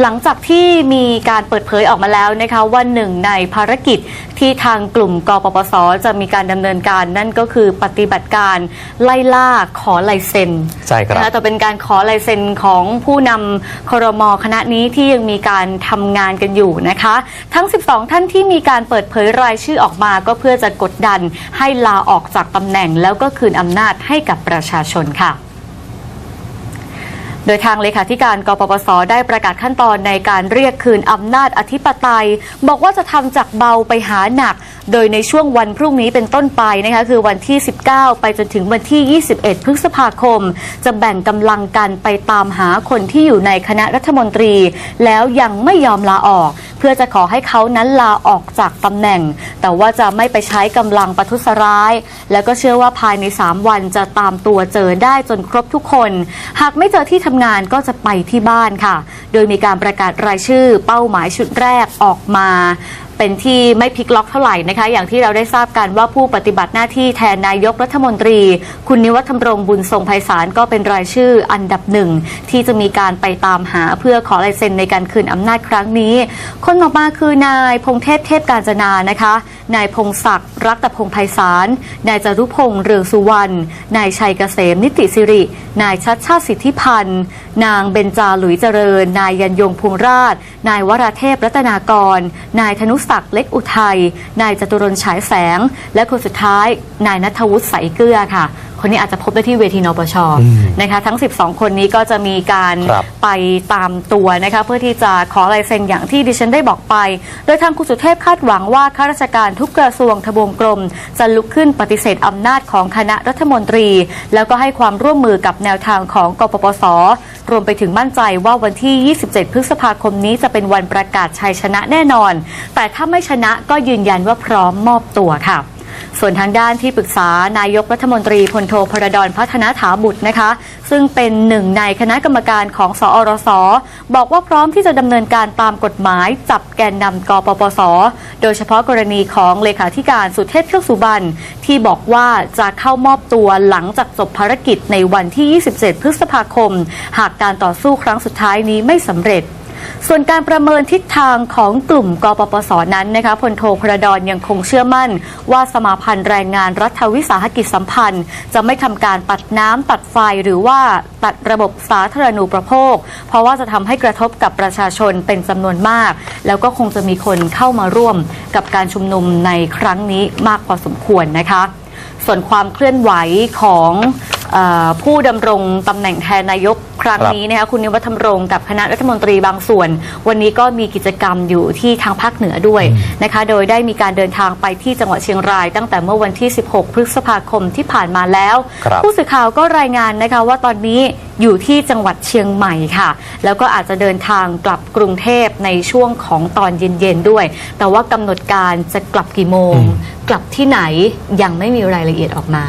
หลังจากที่มีการเปิดเผยออกมาแล้วนะคะว่าหนึ่งในภารกิจที่ทางกลุ่มกปปส จะมีการดำเนินการนั่นก็คือปฏิบัติการไล่ล่าขอลายเซ็นใช่ครับนะคะแต่เป็นการขอลายเซ็นของผู้นำครมคณะนี้ที่ยังมีการทำงานกันอยู่นะคะ ทั้ง 12 ท่านที่มีการเปิดเผยรายชื่อออกมาก็เพื่อจะกดดันให้ลาออกจากตำแหน่งแล้วก็คืนอำนาจให้กับประชาชนค่ะ โดยทางเลขาธิการกปปส ได้ประกาศขั้นตอนในการเรียกคืนอำนาจอธิปไตย บอกว่าจะทำจากเบาไปหาหนัก โดยในช่วงวันพรุ่งนี้เป็นต้นไปนะคะคือวันที่ 19 ไปจนถึงวันที่ 21 พฤษภาคม จะแบ่งกำลังกันไปตามหาคนที่อยู่ในคณะรัฐมนตรี แล้วยังไม่ยอมลาออก เพื่อจะขอให้เขานั้นลาออกจากตำแหน่ง แต่ว่าจะไม่ไปใช้กำลังประทุษร้าย แล้วก็เชื่อว่าภายใน 3 วันจะตามตัวเจอได้จนครบทุกคน หากไม่เจอที่ทำงานก็จะไปที่บ้านค่ะ โดยมีการประกาศรายชื่อเป้าหมายชุดแรกออกมา เป็นที่ไม่พลิกล็อกเท่าไหร่นะคะ อย่างที่เราได้ทราบกันว่าผู้ปฏิบัติหน้าที่แทนนายกรัฐมนตรี คุณนิวัฒน์ธรรงบุญทรงไพศาลก็เป็นรายชื่ออันดับหนึ่ง ที่จะมีการไปตามหาเพื่อขอลายเซ็นในการคืนอำนาจครั้งนี้ คนออกมาคือนายพงเทพเทพการจนานะคะ นายพงศักดิ์รักตพงษ์ไพศาลนายจรุพงษ์เรืองสุวรรณนายชัยเกษมนิติสิริ นายชัดชาติสิทธิพันธ์ นางเบญจาหลุยเจริญ นายยันยงภูมิราช นายวราเทพรัตนากร นายธนุศักดิ์เล็กอุทัย นายจตุรนต์ฉายแสงและคนสุดท้ายนายนัทวุฒิใสเกลือค่ะ คนนี้อาจจะพบได้ที่เวทีนปชอืมนะคะ ทั้ง 12 คนนี้ก็จะมีการครับไปตามตัวนะคะ เพื่อที่จะขอลายเซ็นอย่างที่ดิฉันได้บอกไป โดยทางคุณสุเทพคาดหวังว่าข้าราชการทุกกระทรวงทบวงกรม จะลุกขึ้นปฏิเสธอำนาจของคณะรัฐมนตรี แล้วก็ให้ความร่วมมือกับแนวทางของกปปส รวมไปถึงมั่นใจว่าวันที่ 27 พฤษภาคมนี้จะเป็นวันประกาศชัยชนะแน่นอน แต่ถ้าไม่ชนะก็ยืนยันว่าพร้อมมอบตัวค่ะ ส่วนทางด้านที่ปรึกษานายกรัฐมนตรีพลโทพระดอนพัฒนาถาบุตรนะคะ ซึ่งเป็นหนึ่งในคณะกรรมการของสอรส บอกว่าพร้อมที่จะดำเนินการตามกฎหมาย จับแกนนำกปปส โดยเฉพาะกรณีของเลขาธิการสุเทพเทือกสุบรรณที่บอกว่าจะเข้ามอบตัวหลังจากจบภารกิจในวันที่ 27 พฤษภาคม หากการต่อสู้ครั้งสุดท้ายนี้ไม่สำเร็จ ส่วนการประเมินทิศทางของกลุ่มกปปสนั้นนะคะพลโทพระดอนยังคงเชื่อมั่น ว่าสมาพันธ์แรงงานรัฐวิสาหกิจสัมพันธ์ จะไม่ทำการตัดน้ำตัดไฟหรือว่าตัดระบบสาธารณูปโภค เพราะว่าจะทำให้กระทบกับประชาชนเป็นจำนวนมาก แล้วก็คงจะมีคนเข้ามาร่วมกับการชุมนุมในครั้งนี้มากพอสมควรนะคะ ส่วนความเคลื่อนไหวของ ผู้ดำรงตำแหน่งแทนนายกครั้งครับนี้นะคะคุณนิวัฒน์ธรรมรงค์กับคณะรัฐมนตรีบางส่วน วันนี้ก็มีกิจกรรมอยู่ที่ทางภาคเหนือด้วยนะคะ โดยได้มีการเดินทางไปที่จังหวัดเชียงราย ตั้งแต่เมื่อวันที่ 16 พฤษภาคมที่ผ่านมาแล้วครับผู้สื่อข่าวก็รายงานนะคะว่าตอนนี้อยู่ที่จังหวัดเชียงใหม่ค่ะ แล้วก็อาจจะเดินทางกลับกรุงเทพในช่วงของตอนเย็นๆด้วย แต่ว่ากำหนดการจะกลับกี่โมงอืมกลับที่ไหนยังไม่มีรายละเอียดออกมา